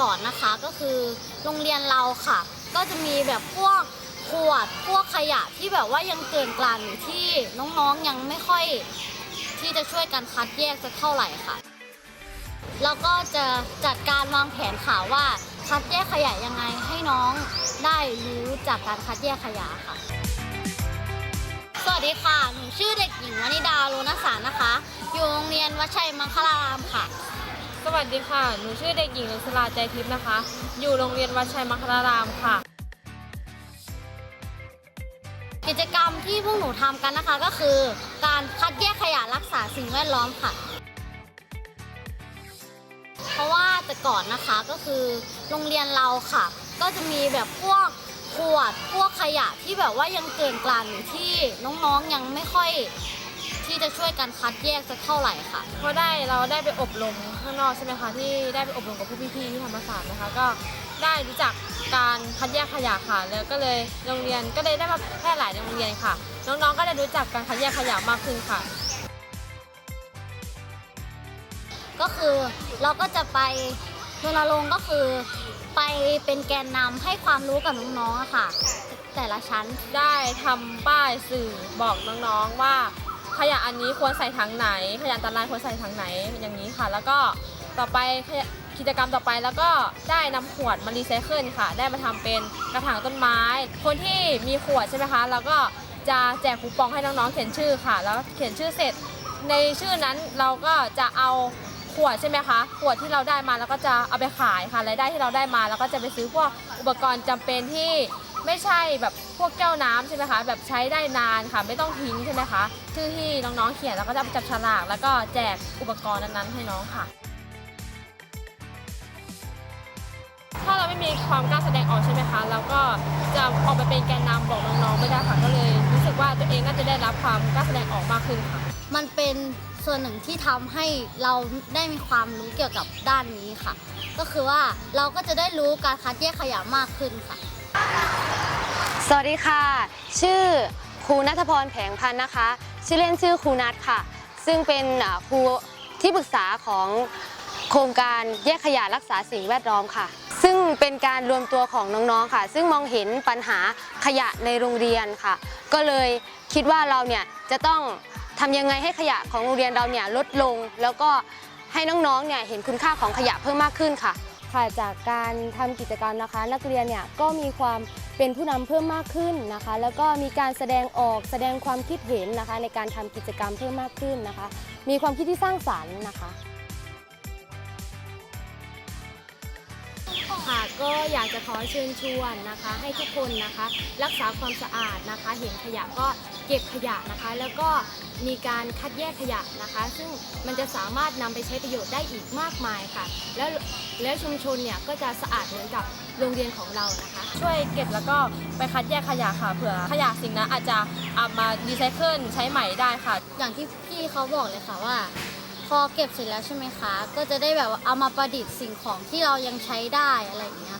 ก่อนนะคะ ก็คือโรงเรียนเราค่ะ ก็จะมีแบบพวกขวดพวกขยะที่แบบว่ายังเกลื่อนกลาดอยู่ที่น้องๆยังไม่ค่อยที่จะช่วยกันคัดแยกสักเท่าไหร่ค่ะแล้วก็จะจัดการวางแผนข่าวว่าคัดแยกขยะยังไงให้น้องได้รู้จากการคัดแยกขยะค่ะ สวัสดีค่ะ หนูชื่อเด็กหญิงวนิดาโลนสารนะคะ อยู่โรงเรียนวัชัยมังคลารามค่ะ สวัสดีค่ะ หนูชื่อเด็กหญิงนุสลาใจทิพย์นะคะ อยู่โรงเรียนวัดชัยมัคลารามค่ะ กิจกรรมที่พวกหนูทำกันนะคะก็คือ การคัดแยกขยะรักษาสิ่งแวดล้อมค่ะ เพราะว่าแต่ก่อนนะคะก็คือโรงเรียนเราค่ะ ก็จะมีแบบพวกขวดพวกขยะที่แบบว่ายังเกลื่อนกลาดอยู่ที่น้องๆยังไม่ค่อย ที่จะช่วยกันคัดแยกสักเท่าไหร่ค่ะ เพราะได้เราได้ไปอบรมข้างนอกใช่ไหมคะที่ได้ไปอบรมกับผู้พี่ๆที่ธรรมศาสตร์นะคะก็ได้รู้จักการคัดแยกขยะค่ะ แล้วก็เลยโรงเรียนก็เลยได้มาแพร่หลายในโรงเรียนค่ะ น้องๆก็ได้รู้จักการคัดแยกขยะมากขึ้นค่ะ ก็คือเราก็จะไปรณรงค์ก็คือไปเป็นแกนนำให้ความรู้กับน้องๆอะค่ะ แต่ละชั้นได้ทำป้ายสื่อบอกน้องๆว่า ขยะอันนี้ควรใส่ถังไหน ขยะอันตรายควรใส่ถังไหนอย่างนี้ค่ะ แล้วก็ต่อไปกิจกรรมต่อไปแล้วก็ได้นำขวดมารีไซเคิลค่ะ ได้มาทำเป็นกระถางต้นไม้ คนที่มีขวดใช่ไหมคะแล้วก็จะแจกคูปองให้น้องๆเขียนชื่อค่ะ แล้วเขียนชื่อเสร็จ ในชื่อนั้นเราก็จะเอาขวดใช่ไหมคะ ขวดที่เราได้มาแล้วก็จะเอาไปขายค่ะรายได้ที่เราได้มา แล้วก็จะไปซื้อพวกอุปกรณ์จำเป็นที่ ไม่ใช่แบบพวกแก้วน้ำใช่ไหมคะ แบบใช้ได้นานค่ะ ไม่ต้องทิ้งใช่ไหมคะ ชื่อที่น้องๆเขียนแล้วก็จะจับฉลาก แล้วก็แจกอุปกรณ์นั้นๆให้น้องค่ะ ถ้าเราไม่มีความกล้าแสดงออกใช่ไหมคะ เราก็จะออกไปเป็นแกนนำบอกน้องๆไม่ได้ค่ะ ก็เลยรู้สึกว่าตัวเองน่าจะได้รับความกล้าแสดงออกมากขึ้นค่ะ มันเป็นส่วนหนึ่งที่ทำให้เราได้มีความรู้เกี่ยวกับด้านนี้ค่ะ ก็คือว่าเราก็จะได้รู้การคัดแยกขยะมากขึ้นค่ะ สวัสดีค่ะ ชื่อครูนัทพรแผงพันธ์นะคะ ชื่อเล่นชื่อครูนัทค่ะ ซึ่งเป็นครูที่ปรึกษาของโครงการแยกขยะรักษาสิ่งแวดล้อมค่ะ ซึ่งเป็นการรวมตัวของน้องๆค่ะ ซึ่งมองเห็นปัญหาขยะในโรงเรียนค่ะ ก็เลยคิดว่าเราเนี่ยจะต้องทำยังไงให้ขยะของโรงเรียนเราเนี่ยลดลง แล้วก็ให้น้องๆเนี่ยเห็นคุณค่าของขยะเพิ่มมากขึ้นค่ะ ค่ะจากการทำกิจกรรมนะคะ นักเรียนเนี่ยก็มีความเป็นผู้นำเพิ่มมากขึ้นนะคะ แล้วก็มีการแสดงออกแสดงความคิดเห็นนะคะ ในการทำกิจกรรมเพิ่มมากขึ้นนะคะ มีความคิดที่สร้างสรรค์นะคะ ค่ะก็อยากจะขอเชิญชวนนะคะ ให้ทุกคนนะคะ รักษาความสะอาดนะคะ เห็นขยะก็เก็บขยะนะคะ แล้วก็มีการคัดแยกขยะนะคะ ซึ่งมันจะสามารถนำไปใช้ประโยชน์ได้อีกมากมายค่ะ แล้วแล้วชุมชนเนี่ยก็จะสะอาดเหมือนกับโรงเรียนของเรานะคะ ช่วยเก็บแล้วก็ไปคัดแยกขยะค่ะเผื่อขยะสิ่งนั้นอาจจะเอามารีไซเคิลใช้ใหม่ได้ค่ะ อย่างที่พี่เขาบอกเลยค่ะว่าพ อเก็บเสร็จแล้วใช่ไหมคะ ก็จะได้แบบว่าเอามาประดิษฐ์สิ่งของที่เรายังใช้ได้อะไรอย่างเงี้ย